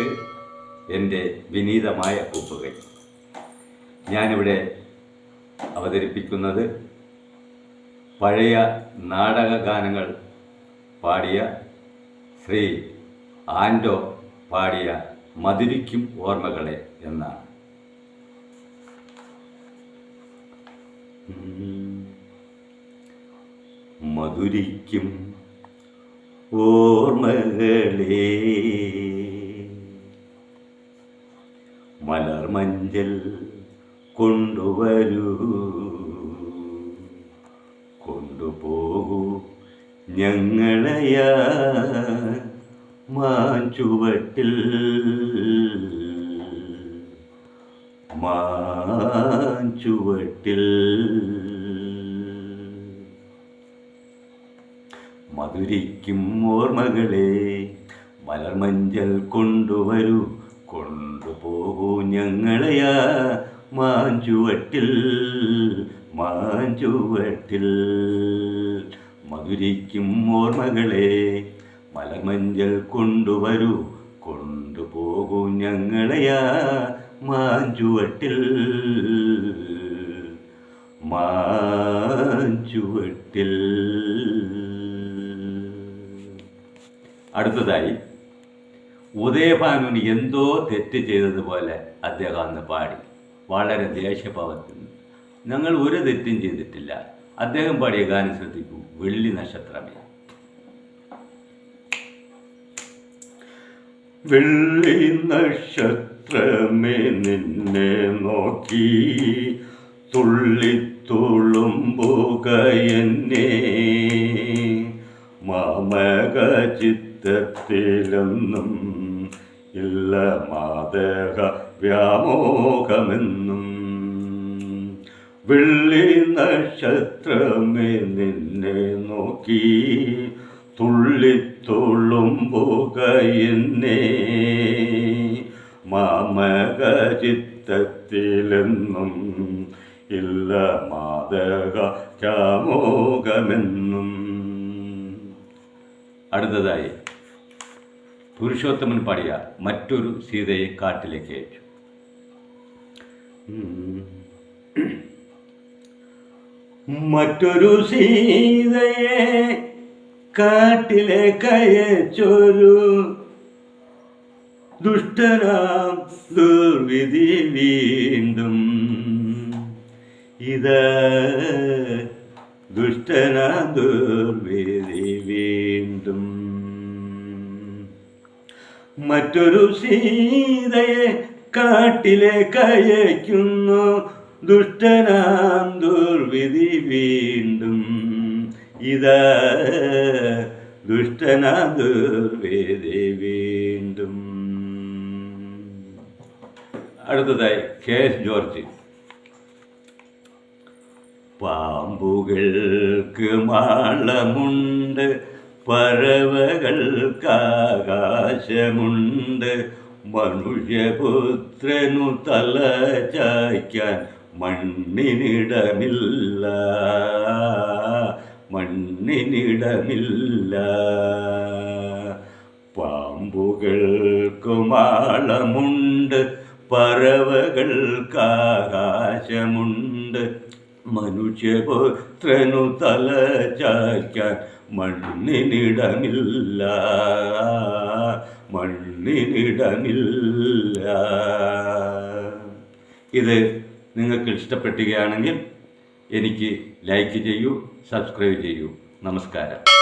പ്രേക്ഷകർക്ക് എന്റെ വിനീതമായ കൂപ്പുകൾ ഞാനിവിടെ അവതരിപ്പിക്കുന്നത് പഴയ നാടക ഗാനങ്ങൾ പാടിയ ശ്രീ ആൻഡോ പാടിയ മധുരിക്കും ഓർമ്മകളെ എന്നാണ്. മധുരിക്കും ഓർമ്മകളേ മലർമഞ്ചൽ കൊണ്ടുവരൂ. കൊണ്ടുപോകൂ ഞങ്ങളെയാ മാഞ്ചുവട്ടിൽ മാഞ്ചുവട്ടിൽ മധുരിക്കും ഓർമ്മകളെ മലർമഞ്ചൽ കൊണ്ടുവരൂ. കൊണ്ടുപോകൂ ഞങ്ങളെയാ മാഞ്ചുവട്ടിൽ മാഞ്ചുവട്ടിൽ. മധുരിക്കും ഓർമ്മകളെ മലമഞ്ചൽ കൊണ്ടുവരൂ കൊണ്ടുപോകൂ ഞങ്ങളെയാ മാഞ്ചുവട്ടിൽ. മാഞ്ചുവട്ടിൽ. അടുത്തതായി ഉദയഭാനുവിന് എന്തോ തെറ്റ് ചെയ്തതുപോലെ അദ്ദേഹം അന്ന് പാടി. വളരെ ദേഷ്യഭാവത്തിൽ. ഞങ്ങൾ ഒരു തെറ്റും ചെയ്തിട്ടില്ല. അദ്ദേഹം പാടിയ ഗാനം ശ്രദ്ധിക്കൂ. വെള്ളി നക്ഷത്രമേ. വെള്ളി നക്ഷത്രമേ നിന്നെ നോക്കി. തുള്ളിത്തുളുമ്പുക എന്നെ. മാമക ചിത്തത്തിലൊന്നും ഇല്ല മാതക വ്യാമോഹമെന്നും. വെള്ളി നക്ഷത്രമേ നിന്നെ നോക്കി തുള്ളിത്തുള്ളും എന്നെ മാമക ചിത്തത്തിലെന്നും ഇല്ല മാതക ക്യാമോകമെന്നും അടുത്തതായി. പുരുഷോത്തമൻ പാടിയ മറ്റൊരു സീതയെ കാട്ടിലേക്ക് അയച്ചു. മറ്റൊരു സീതയെ കാട്ടിലേക്ക് അയച്ചൊരു ദുഷ്ടനാം ദുർവിധി വീണ്ടും. ഇത് ദുഷ്ടനാം ദുർവിധി വീണ്ടും. മറ്റൊരു സീതയെ കാട്ടിലേക്ക് അയക്കുന്നു ദുഷ്ടനാം ദുർവിധി വീണ്ടും. ഇതാ ദുഷ്ടനാം ദുർവിധി വീണ്ടും. അടുത്തതായി കെ എസ് ജോർജ്. പാമ്പുകൾക്ക് മാളമുണ്ട്. പറവകൾക്കാകാശമുണ്ട് മനുഷ്യപുത്രനു തല ചായ്ക്കാൻ മണ്ണിനിടമില്ല. മണ്ണിനിടമില്ല. പാമ്പുകൾക്കുമാളമുണ്ട്. പറവകൾക്കാകാശമുണ്ട്. മനുഷ്യപുത്രനു തല ചായ്ക്കാൻ മണ്ണിനിടമില്ല. മണ്ണിനിടമില്ല. ഇത് നിങ്ങൾക്ക് ഇഷ്ടപ്പെട്ടുകയാണെങ്കിൽ എനിക്ക് ലൈക്ക് ചെയ്യൂ സബ്സ്ക്രൈബ് ചെയ്യൂ. നമസ്കാരം.